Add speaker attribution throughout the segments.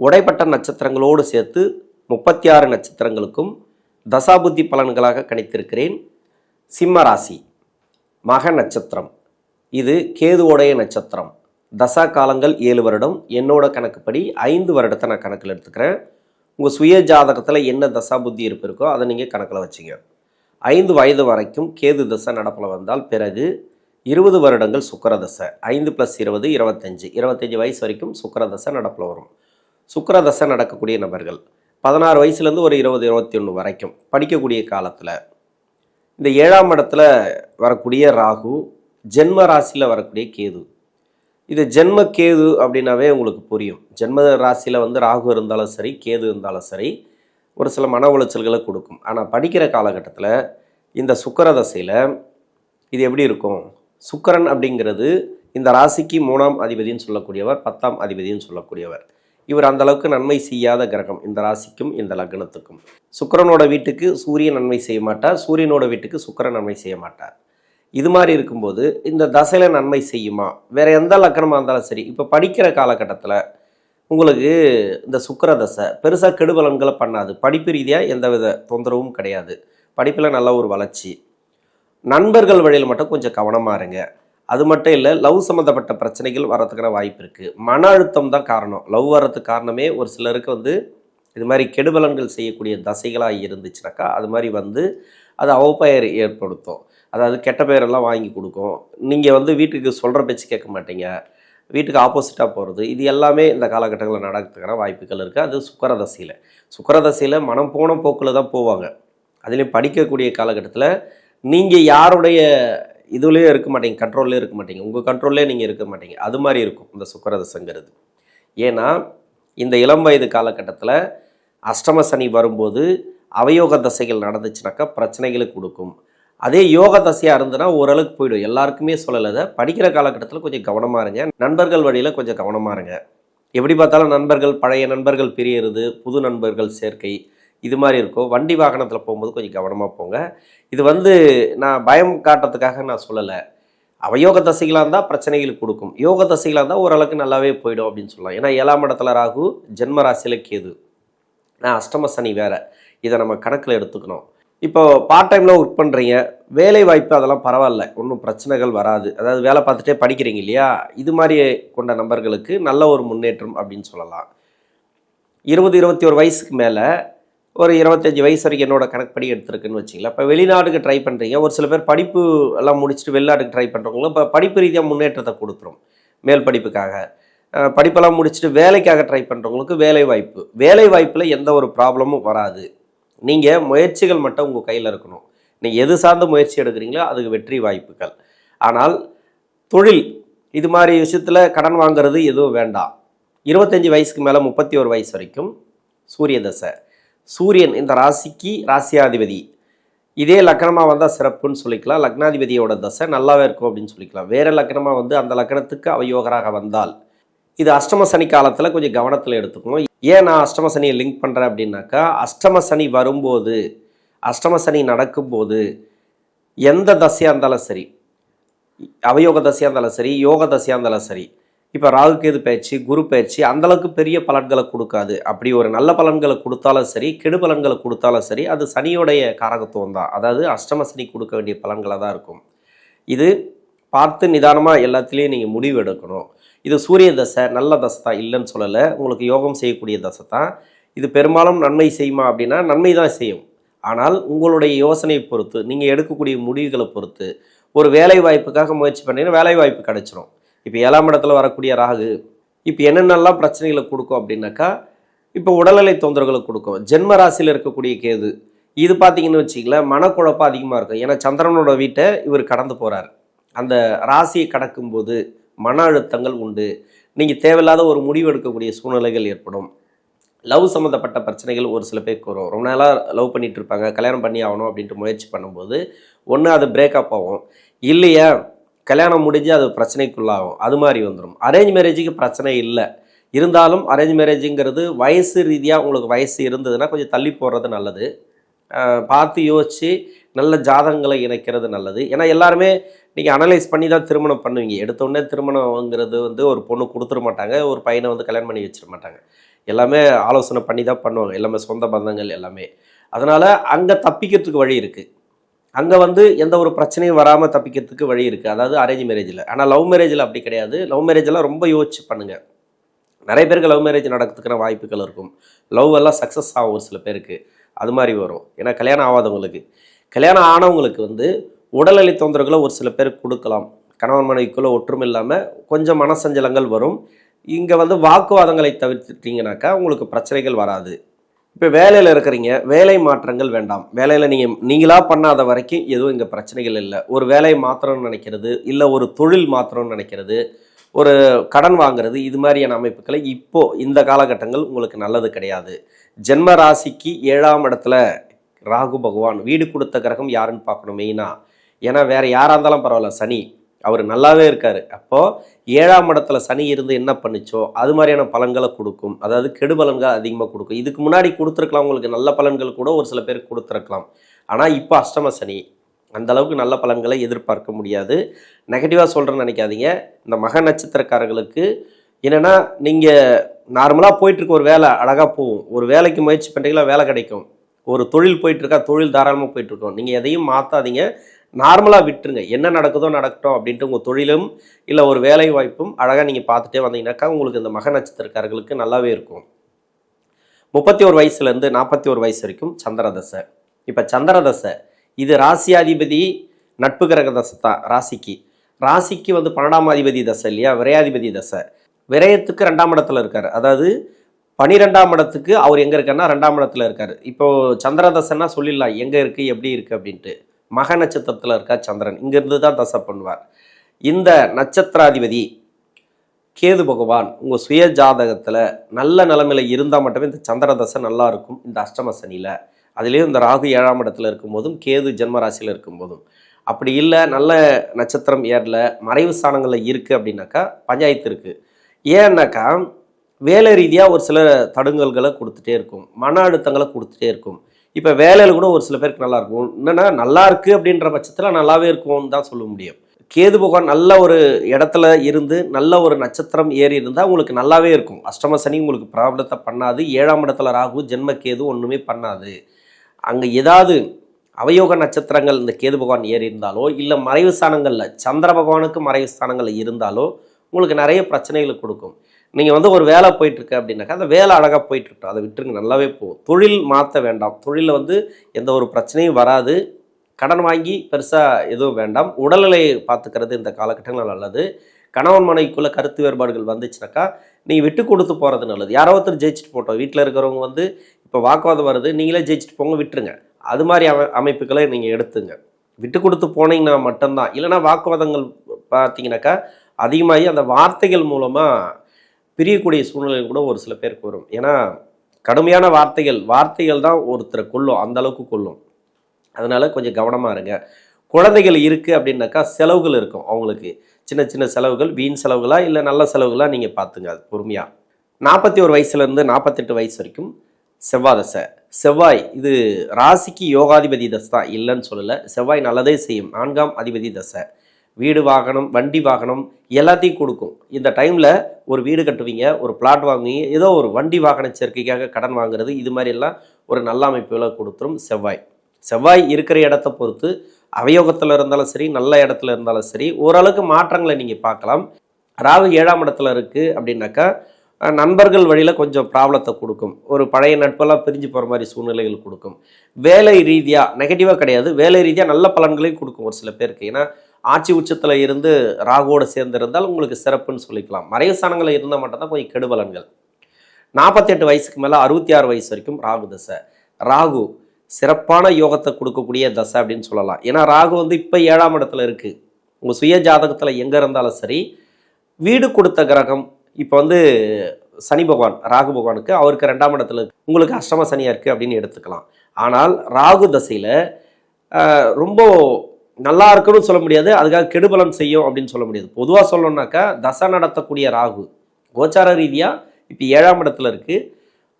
Speaker 1: உடைப்பட்ட நட்சத்திரங்களோடு சேர்த்து முப்பத்தி ஆறு நட்சத்திரங்களுக்கும் தசாபுத்தி பலன்களாக கணித்திருக்கிறேன். சிம்ம ராசி மக நட்சத்திரம். இது கேதுவோடைய நட்சத்திரம். தசா காலங்கள் ஏழு வருடம். என்னோட கணக்குப்படி ஐந்து வருடத்தை நான் கணக்கில் எடுத்துக்கிறேன். உங்கள் சுய ஜாதகத்தில் என்ன தசா புத்தி இருப்பு இருக்கோ அதை நீங்கள் கணக்கில் வச்சுங்க. ஐந்து வயது வரைக்கும் கேது தசை நடப்பில் வந்தால் பிறகு இருபது வருடங்கள் சுக்கர தசை. ஐந்து ப்ளஸ் இருபது இருபத்தஞ்சி. இருபத்தஞ்சி வயசு வரைக்கும் சுக்கர தசை நடப்பில் வரும். சுக்கரதசை நடக்கக்கூடிய நபர்கள். பதினாறு வயசுலேருந்து ஒரு இருபது இருபத்தி ஒன்று வரைக்கும் படிக்கக்கூடிய காலத்தில். இந்த ஏழாம் இடத்துல வரக்கூடிய ராகு ஜென்ம ராசியில் வரக்கூடிய கேது. இது ஜென்ம கேது அப்படின்னாவே உங்களுக்கு புரியும். ஜென்ம ராசியில் வந்து ராகு இருந்தாலும் சரி கேது இருந்தாலும் சரி ஒரு சில மன உளைச்சல்களை கொடுக்கும். ஆனால் படிக்கிற காலகட்டத்தில் இந்த சுக்கர தசையில் இது எப்படி இருக்கும்? சுக்கரன் அப்படிங்கிறது இந்த ராசிக்கு மூணாம் அதிபதினு சொல்லக்கூடியவர் பத்தாம் அதிபதினு சொல்லக்கூடியவர். இவர் அந்த அளவுக்கு நன்மை செய்யாத கிரகம். இந்த ராசிக்கும் இந்த லக்னத்துக்கும். சுக்கரனோட வீட்டுக்கு சூரியன் நன்மை செய்ய மாட்டார். சூரியனோட வீட்டுக்கு சுக்கிரன் நன்மை செய்ய மாட்டார். இது மாதிரி இருக்கும்போது இந்த தசையில் நன்மை செய்யுமா? வேறு எந்த லக்கணமாக இருந்தாலும் சரி இப்போ படிக்கிற காலகட்டத்தில் உங்களுக்கு இந்த சுக்கர தசை பெருசாக கெடுபலன்களை பண்ணாது. படிப்பு ரீதியாக எந்தவித தொந்தரவும் கிடையாது. படிப்பில் நல்ல ஒரு வளர்ச்சி. நண்பர்கள் வழியில் மட்டும் கொஞ்சம் கவனமாக இருங்க. அது மட்டும் இல்லை லவ் சம்மந்தப்பட்ட பிரச்சனைகள் வரத்துக்கான வாய்ப்பு இருக்குது மன அழுத்தம் தான் காரணம். லவ் வர்றதுக்கு காரணமே ஒரு சிலருக்கு வந்து இது மாதிரி கெடுபலன்கள் செய்யக்கூடிய தசைகளாக இருந்துச்சுனாக்கா அது மாதிரி வந்து அது அவப்பெயர் ஏற்படுத்தும். அதாவது கெட்ட பெயரெல்லாம் வாங்கி கொடுக்கும். நீங்கள் வந்து வீட்டுக்கு சொல்கிற பேச்சு கேட்க மாட்டீங்க. வீட்டுக்கு ஆப்போசிட்டாக போகிறது இது எல்லாமே இந்த காலகட்டங்களில் நடக்கிறதுக்கான வாய்ப்புகள் இருக்குது அது சுக்கரதசையில். சுக்கரதசையில் மனம் போன போக்கில் தான் போவாங்க. அதுலேயும் படிக்கக்கூடிய காலகட்டத்தில் நீங்கள் யாருடைய இதுலேயும் இருக்க மாட்டீங்க கண்ட்ரோல்லே இருக்க மாட்டீங்க. உங்கள் கண்ட்ரோல்லே நீங்கள் இருக்க மாட்டீங்க. அது மாதிரி இருக்கும் இந்த சுக்கரதசங்கிறது. ஏன்னா இந்த இளம் வயது காலகட்டத்தில் அஷ்டம சனி வரும்போது அவயோக தசைகள் நடந்துச்சுனாக்கா பிரச்சனைகளை கொடுக்கும். அதே யோக தசையாக இருந்ததுன்னா ஓரளவுக்கு போயிடும். எல்லாருக்குமே சொல்லலை படிக்கிற காலகட்டத்தில் கொஞ்சம் கவனமாக இருங்க. நண்பர்கள் வழியில் கொஞ்சம் கவனமாக இருங்க. எப்படி பார்த்தாலும் நண்பர்கள் பழைய நண்பர்கள் பிரியறது புது நண்பர்கள் சேர்க்கை இது மாதிரி இருக்கும். வண்டி வாகனத்தில் போகும்போது கொஞ்சம் கவனமாக போங்க. இது வந்து நான் பயம் காட்டுறதுக்காக நான் சொல்லலை. அவயோக தசைகளாக இருந்தால் பிரச்சனைகள் கொடுக்கும். யோக தசைகளாக இருந்தால் ஓரளவுக்கு நல்லாவே போயிடும் அப்படின்னு சொல்லலாம். ஏன்னா ஏழாம் இடத்துல ராகு ஜென்ம ராசியில் கேது. நான் அஷ்டம சனி வேறு. இதை நம்ம கணக்கில் எடுத்துக்கணும். இப்போ பார்ட் டைமில் ஒர்க் பண்ணுறீங்க வேலை வாய்ப்பு அதெல்லாம் பரவாயில்ல. ஒன்றும் பிரச்சனைகள் வராது. அதாவது வேலை பார்த்துட்டே படிக்கிறீங்க இல்லையா? இது மாதிரி கொண்ட நபர்களுக்கு நல்ல ஒரு முன்னேற்றம் அப்படின்னு சொல்லலாம். இருபது இருபத்தி ஒரு வயசுக்கு மேலே ஒரு இருபத்தஞ்சி வயசு வரைக்கும் என்னோட கணக்குப்படி எடுத்திருக்குன்னு வச்சிங்களா இப்போ வெளிநாட்டுக்கு ட்ரை பண்ணுறீங்க ஒரு சில பேர் படிப்பு எல்லாம் முடிச்சுட்டு வெளிநாட்டுக்கு ட்ரை பண்ணுறவங்களும் இப்போ படிப்பு ரீதியாக முன்னேற்றத்தை கொடுத்துரும் மேல் படிப்புக்காக. படிப்பெல்லாம் முடிச்சுட்டு வேலைக்காக ட்ரை பண்ணுறவங்களுக்கு வேலை வாய்ப்பு. வேலை வாய்ப்பில் எந்த ஒரு ப்ராப்ளமும் வராது. நீங்கள் முயற்சிகள் மட்டும் உங்கள் கையில் இருக்கணும். நீங்கள் எது சார்ந்த முயற்சி எடுக்கிறீங்களோ அதுக்கு வெற்றி வாய்ப்புகள். ஆனால் தொழில் இது மாதிரி விஷயத்தில் கடன் வாங்குறது எதுவும் வேண்டாம். இருபத்தஞ்சி வயசுக்கு மேலே முப்பத்தி ஒரு வயசு வரைக்கும் சூரிய தசை. சூரியன் இந்த ராசிக்கு ராசியாதிபதி. இதே லக்னமாக வந்தால் சிறப்புன்னு சொல்லிக்கலாம். லக்னாதிபதியோட தசை நல்லாவே இருக்கும் அப்படின்னு சொல்லிக்கலாம். வேறு லக்னமாக வந்து அந்த லக்னத்துக்கு அவயோகராக வந்தால் இது அஷ்டம சனி காலத்தில் கொஞ்சம் கவனத்தில் எடுத்துக்கணும். ஏன் நான் அஷ்டம சனியை லிங்க் பண்ணுறேன் அப்படின்னாக்கா அஷ்டம சனி வரும்போது அஷ்டம சனி நடக்கும்போது எந்த தசையாக இருந்தாலும் சரி அவயோக தசையாக இருந்தாலும் சரி யோக தசையாக இருந்தாலும் சரி இப்போ ராகு கேது பயிற்சி குரு பயிற்சி அந்தளவுக்கு பெரிய பலன்களை கொடுக்காது. அப்படி ஒரு நல்ல பலன்களை கொடுத்தாலும் சரி கெடு பலன்களை கொடுத்தாலும் சரி அது சனியோடைய காரகத்துவம் தான். அதாவது அஷ்டம சனி கொடுக்க வேண்டிய பலன்களாக தான் இருக்கும். இது பார்த்து நிதானமாக எல்லாத்துலேயும் நீங்கள் முடிவு எடுக்கணும். இது சூரிய தசை நல்ல தசை தான் இல்லைன்னு சொல்லலை. உங்களுக்கு யோகம் செய்யக்கூடிய தசை தான். இது பெரும்பாலும் நன்மை செய்யுமா அப்படின்னா நன்மை தான் செய்யும். ஆனால் உங்களுடைய யோசனையை பொறுத்து நீங்கள் எடுக்கக்கூடிய முடிவுகளை பொறுத்து ஒரு வேலை வாய்ப்புக்காக முயற்சி பண்ணீங்கன்னா வேலை வாய்ப்பு கிடச்சிரும். இப்போ ஏழாம் இடத்துல வரக்கூடிய ராகு இப்போ என்னென்னலாம் பிரச்சனைகளை கொடுக்கும் அப்படின்னாக்கா இப்போ உடல்நிலை தொந்தரவுகளை கொடுக்கும். ஜென்ம ராசியில் இருக்கக்கூடிய கேது இது பார்த்தீங்கன்னு வச்சிங்களேன் மனக்குழப்பம் அதிகமாக இருக்கும். ஏன்னா சந்திரனோட வீட்டை இவர் கடந்து போகிறார் அந்த ராசியை கடக்கும்போது மன அழுத்தங்கள் உண்டு. நீங்கள் தேவையில்லாத ஒரு முடிவு எடுக்கக்கூடிய சூழ்நிலைகள் ஏற்படும். லவ் சம்மந்தப்பட்ட பிரச்சனைகள் ஒரு சில பேருக்கு வரும். ரொம்ப நாளாக லவ் பண்ணிகிட்டு இருப்பாங்க. கல்யாணம் பண்ணி ஆகணும் அப்படின்ட்டு முயற்சி பண்ணும்போது ஒன்று அது பிரேக்கப் ஆகும். இல்லையா? கல்யாணம் முடிஞ்சு அது பிரச்சனைக்குள்ளாகும். அது மாதிரி வந்துடும் அரேஞ்ச் மேரேஜுக்கு பிரச்சனை இல்லை. இருந்தாலும் அரேஞ்ச் மேரேஜுங்கிறது வயசு ரீதியாக உங்களுக்கு வயசு இருந்ததுன்னா கொஞ்சம் தள்ளி போடுறது நல்லது. பார்த்து யோசித்து நல்ல ஜாதகங்களை இணைக்கிறது நல்லது. ஏன்னா எல்லாருமே நீங்கள் அனலைஸ் பண்ணி தான் திருமணம் பண்ணுவீங்க. எடுத்தோடனே திருமணங்கிறது திருமணம்ங்கிறது வந்து ஒரு பொண்ணு கொடுத்துட மாட்டாங்க. ஒரு பையனை வந்து கல்யாணம் பண்ணி வச்சிட மாட்டாங்க. எல்லாமே ஆலோசனை பண்ணி தான் பண்ணுவாங்க. எல்லாமே சொந்த பந்தங்கள் எல்லாமே. அதனால் அங்கே தப்பிக்கிறதுக்கு வழி இருக்குது அங்கே வந்து எந்த ஒரு பிரச்சனையும் வராமல் தப்பிக்கிறதுக்கு வழி இருக்குது அதாவது அரேஞ்ச் மேரேஜில் ஆனால் லவ் மேரேஜில் அப்படி கிடையாது. லவ் மேரேஜெல்லாம் ரொம்ப யோசிச்சு பண்ணுங்கள் நிறைய பேருக்கு லவ் மேரேஜ் நடக்கிறதுக்கான வாய்ப்புகள் இருக்கும். லவ் எல்லாம் சக்ஸஸ் ஆகும் ஒரு சில பேருக்கு. அது மாதிரி வரும். ஏன்னா கல்யாணம் ஆகாதவங்களுக்கு. கல்யாணம் ஆனவங்களுக்கு வந்து உடல்நிலை தொந்தரவுகளை ஒரு சில பேருக்கு கொடுக்கலாம். கணவன் மனைவிக்குள்ளே ஒற்றுமை இல்லாமல் கொஞ்சம் மனசஞ்சலங்கள் வரும். இங்கே வந்து வாக்குவாதங்களை தவிர்த்துட்டிங்கனாக்கா உங்களுக்கு பிரச்சனைகள் வராது. இப்போ வேலையில் இருக்கிறீங்க வேலை மாற்றங்கள் வேண்டாம். வேலையில் நீங்கள் நீங்களாக பண்ணாத வரைக்கும் எதுவும் இங்கே பிரச்சனைகள் இல்லை. ஒரு வேலையை மாற்றணும்னு நினைக்கிறது இல்லை ஒரு தொழில் மாற்றணும்னு நினைக்கிறது ஒரு கடன் வாங்குறது இது மாதிரியான அமைப்புகளை இப்போது இந்த காலகட்டங்கள் உங்களுக்கு நல்லது கிடையாது. ஜென்ம ராசிக்கு ஏழாம் இடத்துல ராகு பகவான் வீடு கொடுத்த கிரகம் யாருன்னு பார்க்கணும் மெயினாக ஏன்னா வேறு யாராக இருந்தாலும் பரவாயில்ல சனி. அவர் நல்லாவே இருக்காரு. அப்போது ஏழாம் இடத்துல சனி இருந்து என்ன பண்ணுச்சோ அது மாதிரியான பலன்களை கொடுக்கும். அதாவது கெடு பலன்கள் அதிகமாக கொடுக்கும். இதுக்கு முன்னாடி கொடுத்துருக்கலாம் உங்களுக்கு நல்ல பலன்கள் கூட ஒரு சில பேருக்கு கொடுத்துருக்கலாம். ஆனால் இப்போ அஷ்டம சனி அந்த அளவுக்கு நல்ல பலன்களை எதிர்பார்க்க முடியாது. நெகட்டிவாக சொல்கிறேன்னு நினைக்காதீங்க. இந்த மக நட்சத்திரக்காரர்களுக்கு என்னென்னா நீங்கள் நார்மலாக போயிட்டுருக்க ஒரு வேலை அழகாக போகும். ஒரு வேலைக்கு முயற்சி பண்ணுறீங்களா வேலை கிடைக்கும். ஒரு தொழில் போயிட்டுருக்கா தொழில் தாராளமாக போயிட்டுருக்கோம். நீங்கள் எதையும் மாற்றாதீங்க நார்மலாக விட்டுருங்க. என்ன நடக்குதோ நடக்கட்டும் அப்படின்ட்டு உங்கள் தொழிலும் இல்லை ஒரு வேலை வாய்ப்பும் அழகாக நீங்கள் பார்த்துட்டே வந்தீங்கன்னாக்கா உங்களுக்கு இந்த மக நட்சத்திரக்காரர்களுக்கு நல்லாவே இருக்கும். முப்பத்தி ஒரு வயசுலேருந்து நாற்பத்தி ஒரு வயசு வரைக்கும் சந்திரதசை. இப்போ சந்திரதசை இது ராசியாதிபதி நட்பு கிரக தசை தான் ராசிக்கு. ராசிக்கு வந்து பன்னெண்டாம் அதிபதி தசை இல்லையா? விரையாதிபதி தசை. விரயத்துக்கு ரெண்டாம் இடத்துல இருக்கார். அதாவது பனிரெண்டாம் இடத்துக்கு அவர் எங்கே இருக்காருன்னா ரெண்டாம் இடத்துல இருக்கார். இப்போது சந்திரதசைன்னா சொல்லிடலாம் எங்கே இருக்குது எப்படி இருக்குது அப்படின்ட்டு. மக நட்சத்திரத்தில் இருக்கா சந்திரன். இங்கேருந்து தான் தசை பண்ணுவார். இந்த நட்சத்திராதிபதி கேது பகவான் உங்கள் சுய ஜாதகத்தில் நல்ல நிலமையில் இருந்தால் மட்டுமே இந்த சந்திர தசை நல்லா இருக்கும். இந்த அஷ்டம சனியில். அதுலேயும் இந்த ராகு ஏழாம் இடத்துல இருக்கும்போதும் கேது ஜென்ம ராசியில் இருக்கும்போதும். அப்படி இல்லை நல்ல நட்சத்திரம் ஏறல மறைவு ஸ்தானங்களில் இருக்குது அப்படின்னாக்கா பஞ்சாயத்து இருக்குது ஏன்னாக்கா வேலை ரீதியாக ஒரு சில தடுங்கல்களை கொடுத்துட்டே இருக்கும். மன அழுத்தங்களை கொடுத்துட்டே இருக்கும். இப்போ வேலையில் கூட ஒரு சில பேருக்கு நல்லா இருக்கும். என்னன்னா நல்லா இருக்கு அப்படின்ற பட்சத்தில் நல்லாவே இருக்கும்னு தான் சொல்ல முடியும். கேது பகவான் நல்ல ஒரு இடத்துல இருந்து நல்ல ஒரு நட்சத்திரம் ஏறி இருந்தால் உங்களுக்கு நல்லாவே இருக்கும். அஷ்டம சனி உங்களுக்கு ப்ராப்ளத்தை பண்ணாது. ஏழாம் இடத்துல ராகு ஜென்ம கேது ஒன்றுமே பண்ணாது. அங்கே ஏதாவது அவயோக நட்சத்திரங்கள் இந்த கேது பகவான் ஏறி இருந்தாலோ இல்லை மறைவு ஸ்தானங்களில் சந்திர பகவானுக்கு மறைவு ஸ்தானங்களில் இருந்தாலோ உங்களுக்கு நிறைய பிரச்சனைகளை கொடுக்கும். நீங்கள் வந்து ஒரு வேலை போயிட்டுருக்கு அப்படின்னாக்கா அந்த வேலை அழகாக போயிட்டுருக்கோம் அதை விட்டுருங்க நல்லாவே போகும். தொழில் மாற்ற வேண்டாம். தொழிலில் வந்து எந்த ஒரு பிரச்சனையும் வராது. கடன் வாங்கி பெருசாக எதுவும் வேண்டாம். உடல்நிலை பார்த்துக்கிறது இந்த காலகட்டங்கள் நல்லது. கணவன் மனைவிக்குள்ளே கருத்து வேறுபாடுகள் வந்துச்சுனாக்கா நீங்கள் விட்டு கொடுத்து போகிறது நல்லது. யாரோ ஒருத்தர் ஜெயிச்சுட்டு போட்டோம். வீட்டில் இருக்கிறவங்க வந்து இப்போ வாக்குவாதம் வருது நீங்களே ஜெயிச்சுட்டு போங்க விட்டுருங்க. அது மாதிரி அமை அமைப்புகளை நீங்கள் எடுத்துங்க. விட்டு கொடுத்து போனீங்கன்னா மட்டும்தான். இல்லைன்னா வாக்குவாதங்கள் பார்த்தீங்கன்னாக்கா அதிகமாகி அந்த வார்த்தைகள் மூலமாக பிரியக்கூடிய சூழ்நிலைகள் கூட ஒரு சில பேருக்கு வரும். ஏன்னா கடுமையான வார்த்தைகள் வார்த்தைகள் தான் ஒருத்தரை கொல்லும் அந்த அளவுக்கு கொல்லும். அதனால் கொஞ்சம் கவனமாக இருங்க. குழந்தைகள் இருக்குது அப்படின்னாக்கா செலவுகள் இருக்கும் அவங்களுக்கு. சின்ன சின்ன செலவுகள் வீண் செலவுகளா இல்லை நல்ல செலவுகளாக நீங்கள் பார்த்துங்க அது பொறுமையாக நாற்பத்தி ஒரு வயசுலேருந்து நாற்பத்தெட்டு வயசு வரைக்கும் செவ்வாய் தசை. செவ்வாய் இது ராசிக்கு யோகாதிபதி தசை தான் இல்லைன்னு சொல்லலை. செவ்வாய் நல்லதே செய்யும். நான்காம் அதிபதி தசை. வீடு வாகனம் வண்டி வாகனம் எல்லாத்தையும் கொடுக்கும். இந்த டைமில் ஒரு வீடு கட்டுவீங்க ஒரு பிளாட் வாங்குவீங்க ஏதோ ஒரு வண்டி வாகன சேர்க்கைக்காக கடன் வாங்குறது இது மாதிரி எல்லாம் ஒரு நல்ல அமைப்புகளை கொடுத்துரும் செவ்வாய். செவ்வாய் இருக்கிற இடத்த பொறுத்து அவயோகத்தில் இருந்தாலும் சரி நல்ல இடத்துல இருந்தாலும் சரி ஓரளவுக்கு மாற்றங்களை நீங்கள் பார்க்கலாம். ராகு ஏழாம் இடத்துல இருக்குது அப்படின்னாக்கா நண்பர்கள் வழியில் கொஞ்சம் ப்ராப்ளத்தை கொடுக்கும். ஒரு பழைய நட்பெல்லாம் பிரிஞ்சு போகிற மாதிரி சூழ்நிலைகள் கொடுக்கும். வேலை ரீதியாக நெகட்டிவாக கிடையாது. வேலை ரீதியாக நல்ல பலன்களையும் கொடுக்கும் ஒரு சில பேருக்கு. ஏன்னா ஆட்சி உச்சத்தில் இருந்து ராகுவோடு சேர்ந்து இருந்தால் உங்களுக்கு சிறப்புன்னு சொல்லிக்கலாம். மறைவு ஸ்தானங்களில் இருந்தால் மட்டும்தான் கொஞ்சம் கெடுபலன்கள். நாற்பத்தெட்டு வயசுக்கு மேலே அறுபத்தி ஆறு வயசு வரைக்கும் ராகு தசை. ராகு சிறப்பான யோகத்தை கொடுக்கக்கூடிய தசை அப்படின்னு சொல்லலாம். ஏன்னா ராகு வந்து இப்போ ஏழாம் இடத்துல இருக்குது உங்கள் சுய ஜாதகத்தில் எங்கே இருந்தாலும் சரி வீடு கொடுத்த கிரகம் இப்போ வந்து சனி பகவான் ராகு பகவானுக்கு அவருக்கு ரெண்டாம் இடத்துல இருக்கு. உங்களுக்கு அஷ்டம சனியாக இருக்குது அப்படின்னு எடுத்துக்கலாம். ஆனால் ராகு தசையில் ரொம்ப நல்லா இருக்குன்னு சொல்ல முடியாது அதுக்காக கெடுபலம் செய்யும் அப்படின்னு சொல்ல முடியாது. பொதுவாக சொல்லணும்னாக்கா தசை நடத்தக்கூடிய ராகு கோச்சார ரீதியாக இப்போ ஏழாம் இடத்துல இருக்குது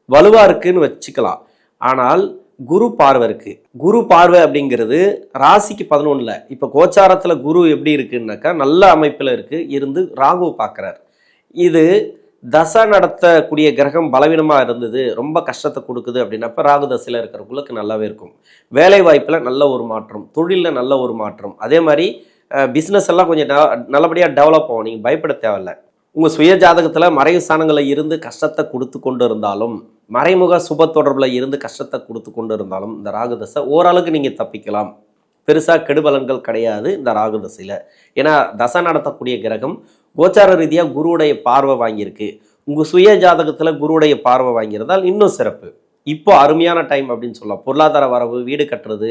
Speaker 1: வலுவாக இருக்குதுன்னு வச்சுக்கலாம். ஆனால் குரு பார்வை இருக்குது குரு பார்வை அப்படிங்கிறது ராசிக்கு பதினொன்றில் இப்போ கோச்சாரத்தில் குரு எப்படி இருக்குன்னாக்கா நல்ல அமைப்பில் இருக்குது இருந்து ராகு பார்க்குறார். இது தசை நடத்தக்கூடிய கிரகம் பலவீனமாக இருந்தது ரொம்ப கஷ்டத்தை கொடுக்குது அப்படின்னப்ப ராகு தசையில் இருக்கிறவங்களுக்கு நல்லாவே இருக்கும். வேலை வாய்ப்பில் நல்ல ஒரு மாற்றம் தொழிலில் நல்ல ஒரு மாற்றம். அதே மாதிரி பிஸ்னஸ் எல்லாம் கொஞ்சம் நல்லபடியாக டெவலப் ஆகும். நீங்கள் பயப்பட தேவையில்ல. உங்கள் சுய ஜாதகத்தில் மறைவு ஸ்தானங்களில் இருந்து கஷ்டத்தை கொடுத்து கொண்டு இருந்தாலும் மறைமுக சுப தொடர்பில் இருந்து கஷ்டத்தை கொடுத்து கொண்டு இருந்தாலும் இந்த ராகு தசை ஓரளவுக்கு நீங்கள் தப்பிக்கலாம். பெருசாக கெடுபலன்கள் கிடையாது இந்த ராகு தசையில். ஏன்னா தசை நடத்தக்கூடிய கிரகம் கோச்சார ரீதியாக குருவுடைய பார்வை வாங்கியிருக்கு. உங்கள் சுய ஜாதகத்தில் குருவுடைய பார்வை வாங்கியிருந்தால் இன்னும் சிறப்பு. இப்போ அருமையான டைம் அப்படின்னு சொல்லலாம். பொருளாதார வரவு வீடு கட்டுறது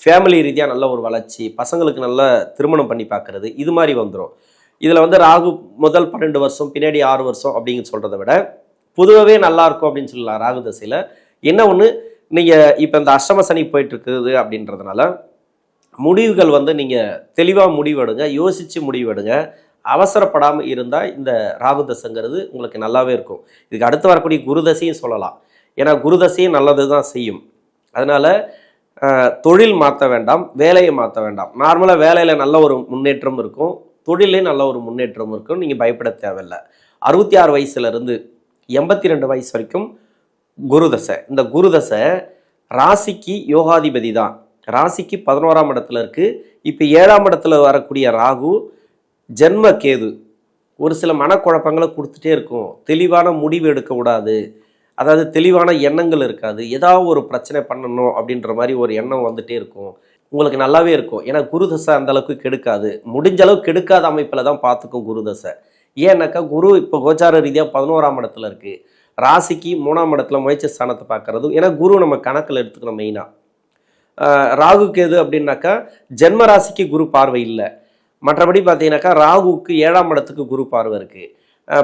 Speaker 1: ஃபேமிலி ரீதியாக நல்ல ஒரு வளர்ச்சி பசங்களுக்கு நல்ல திருமணம் பண்ணி பார்க்கறது இது மாதிரி வந்துடும் இதில் வந்து ராகு முதல் பன்னெண்டு வருஷம் பின்னாடி ஆறு வருஷம் அப்படின்னு சொல்கிறத விட பொதுவாகவே நல்லா இருக்கும் அப்படின்னு சொல்லலாம் ராகு தசையில். என்ன ஒன்று நீங்கள் இப்போ இந்த அஷ்டம சனி போயிட்டுருக்குது அப்படின்றதுனால முடிவுகள் வந்து நீங்கள் தெளிவாக முடிவெடுங்க யோசித்து முடிவெடுங்க. அவசரப்படாமல் இருந்தால் இந்த ராகு தசைங்கிறது உங்களுக்கு நல்லாவே இருக்கும். இதுக்கு அடுத்து வரக்கூடிய குருதசையும் சொல்லலாம். ஏன்னா குருதசையும் நல்லது தான் செய்யும். அதனால் தொழில் மாற்ற வேண்டாம் வேலையை மாற்ற வேண்டாம். நார்மலாக வேலையில் நல்ல ஒரு முன்னேற்றம் இருக்கும். தொழிலே நல்ல ஒரு முன்னேற்றம் இருக்கும். நீங்கள் பயப்பட தேவையில்லை. அறுபத்தி ஆறு வயசுலேருந்து எண்பத்தி ரெண்டு வயசு வரைக்கும் குருதசை இந்த குருதசை ராசிக்கு யோகாதிபதி தான். ராசிக்கு பதினோராம் இடத்துல இருக்குது இப்போ ஏழாம் இடத்துல வரக்கூடிய ராகு ஜென்ம கேது ஒரு சில மனக்குழப்பங்களை கொடுத்துட்டே இருக்கும். தெளிவான முடிவு எடுக்க கூடாது. அதாவது தெளிவான எண்ணங்கள் இருக்காது. ஏதாவது ஒரு பிரச்சனை பண்ணணும் அப்படின்ற மாதிரி ஒரு எண்ணம் வந்துட்டே இருக்கும். உங்களுக்கு நல்லாவே இருக்கும். ஏன்னா குருதசை அந்த அளவுக்கு கெடுக்காது. முடிஞ்ச அளவுக்கு கெடுக்காத அமைப்பில் தான் பார்த்துக்கும் குருதசை ஏன்னாக்கா குரு இப்போ கோச்சார ரீதியாக பதினோராம் இடத்துல இருக்கு. ராசிக்கு மூணாம் இடத்துல முயற்சி ஸ்தானத்தை பார்க்குறதும் ஏன்னா குரு நம்ம கணக்கில் எடுத்துக்கணும் மெயினாக ராகு கேது அப்படின்னாக்கா ஜென்ம ராசிக்கு குரு பார்வை இல்லை. மற்றபடி பார்த்தீங்கன்னாக்கா ராகுவுக்கு ஏழாம் இடத்துக்கு குரு பார்வை இருக்குது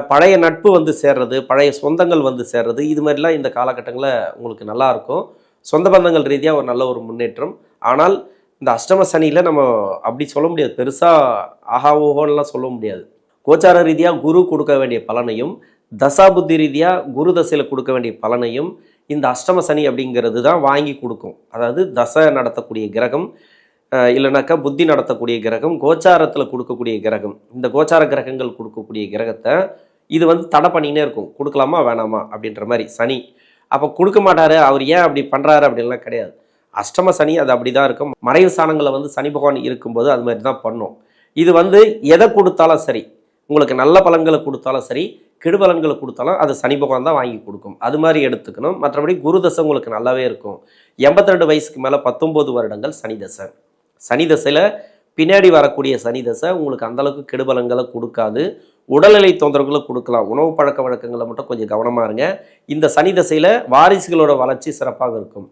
Speaker 1: பழைய நட்பு வந்து சேர்றது பழைய சொந்தங்கள் வந்து சேர்றது இது மாதிரிலாம் இந்த காலகட்டங்களில் உங்களுக்கு நல்லாயிருக்கும் சொந்த பந்தங்கள் ரீதியாக ஒரு நல்ல ஒரு முன்னேற்றம். ஆனால் இந்த அஷ்டம சனியில் நம்ம அப்படி சொல்ல முடியாது. பெருசாக ஆஹா ஓஹோன்னுலாம் சொல்ல முடியாது. கோச்சார ரீதியாக குரு கொடுக்க வேண்டிய பலனையும் தசாபுத்தி ரீதியாக குரு தசையில் கொடுக்க வேண்டிய பலனையும் இந்த அஷ்டம சனி அப்படிங்கிறது தான் வாங்கி கொடுக்கும். அதாவது தசை நடத்தக்கூடிய கிரகம் இல்லைனாக்கா புத்தி நடத்தக்கூடிய கிரகம் கோச்சாரத்தில் கொடுக்கக்கூடிய கிரகம். இந்த கோச்சார கிரகங்கள் கொடுக்கக்கூடிய கிரகத்தை இது வந்து தடை பண்ணினே இருக்கும். கொடுக்கலாமா வேணாமா அப்படின்ற மாதிரி சனி. அப்போ கொடுக்க மாட்டாரு அவர் ஏன் அப்படி பண்ணுறாரு அப்படின்லாம் கிடையாது. அஷ்டம சனி அது அப்படி தான் இருக்கும். மறைவு சாணங்களில் வந்து சனி பகவான் இருக்கும்போது அது மாதிரி தான் பண்ணும். இது வந்து எதை கொடுத்தாலும் சரி உங்களுக்கு நல்ல பலன்களை கொடுத்தாலும் சரி கெடுபலன்களை கொடுத்தாலும் அது சனி பகவான் தான் வாங்கி கொடுக்கும். அது மாதிரி எடுத்துக்கணும். மற்றபடி குரு தசை உங்களுக்கு நல்லாவே இருக்கும். எண்பத்தி ரெண்டு வயசுக்கு மேலே பத்தொம்போது வருடங்கள் சனி தசை. சனி தசையில் பின்னாடி வரக்கூடிய சனி தசை உங்களுக்கு அந்தளவுக்கு கெடுபலங்களை கொடுக்காது. உடல்நிலை தொந்தரவுகளை கொடுக்கலாம். உணவு பழக்க வழக்கங்களை மட்டும் கொஞ்சம் கவனமாக இருங்க. இந்த சனி தசையில் வாரிசுகளோட வளர்ச்சி சிறப்பாக இருக்கும்.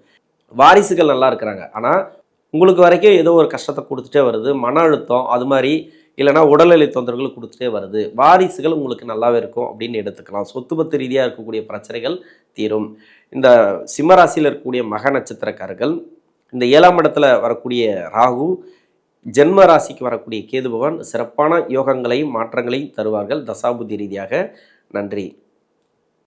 Speaker 1: வாரிசுகள் நல்லா இருக்கிறாங்க. ஆனால் உங்களுக்கு வரைக்கும் ஏதோ ஒரு கஷ்டத்தை கொடுத்துட்டே வருது. மன அழுத்தம் அது மாதிரி இல்லைனா உடல்நிலை தொந்தரவுகள் கொடுத்துட்டே வருது. வாரிசுகள் உங்களுக்கு நல்லாவே இருக்கும் அப்படின்னு எடுத்துக்கலாம். சொத்துபத்து ரீதியாக இருக்கக்கூடிய பிரச்சனைகள் தீரும். இந்த சிம்மராசியில் இருக்கக்கூடிய மக நட்சத்திரக்காரர்கள் இந்த ஏழாம் இடத்துல வரக்கூடிய ராகு ஜென்ம ராசிக்கு வரக்கூடிய கேது பகவான் சிறப்பான யோகங்களையும் மாற்றங்களையும் தருவார்கள் தசாபுத்தி ரீதியாக. நன்றி.